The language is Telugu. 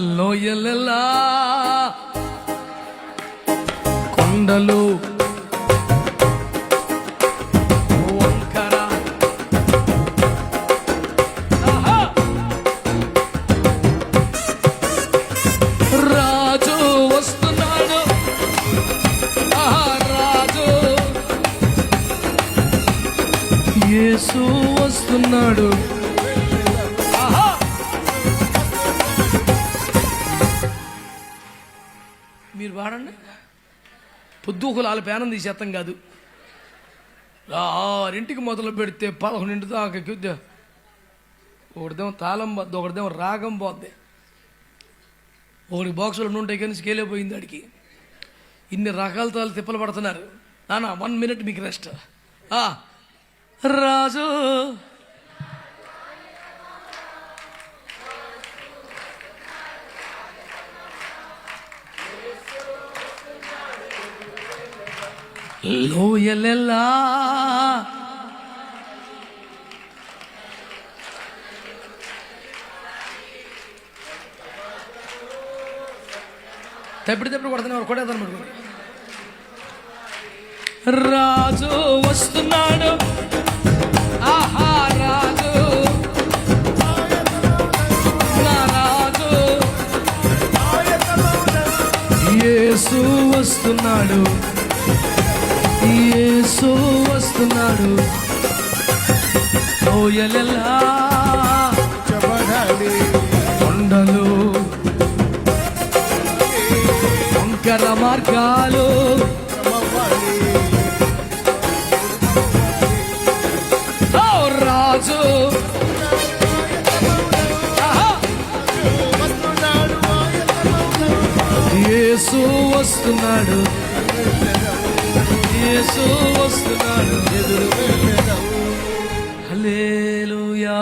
లోయలలా కొండలు రాజు. యేసు వస్తున్నాడు. మీరు వాడండి. పొద్దుకులు వాళ్ళ పేనం తీసేస్తాం కాదు. ఆరింటికి మొదలు పెడితే పదకొండింటి దాకా కుద్దా. ఒకటిదేమో తాళం పోద్ది ఒకటిదేమో రాగం పోద్ది. ఒకటి బాక్సులు ఉంటాయి కానీ స్కేలే పోయింది ఆడికి. ఇన్ని రకాల తాళ్ళు తిప్పలు పడుతున్నారు. నానా వన్ మినిట్ మీకు రెస్ట్ ఆ, రాజు. లోయలెల్లా. తెప్పుడు తప్పుడు కొడుతున్నారు కొట్టేద్దాను రాజు వస్తున్నాడు. ఆహా రాజు. రాజు. యేసు వస్తున్నాడు. యేసు వస్తున్నాడు. ఓయలెల్లా చెప్పడాలి. కొండలు వంకర మార్గాలు రాజు. యేసు వస్తున్నాడు. యేసు వస్తున్నాడు. ఎదురు హల్లెలూయా.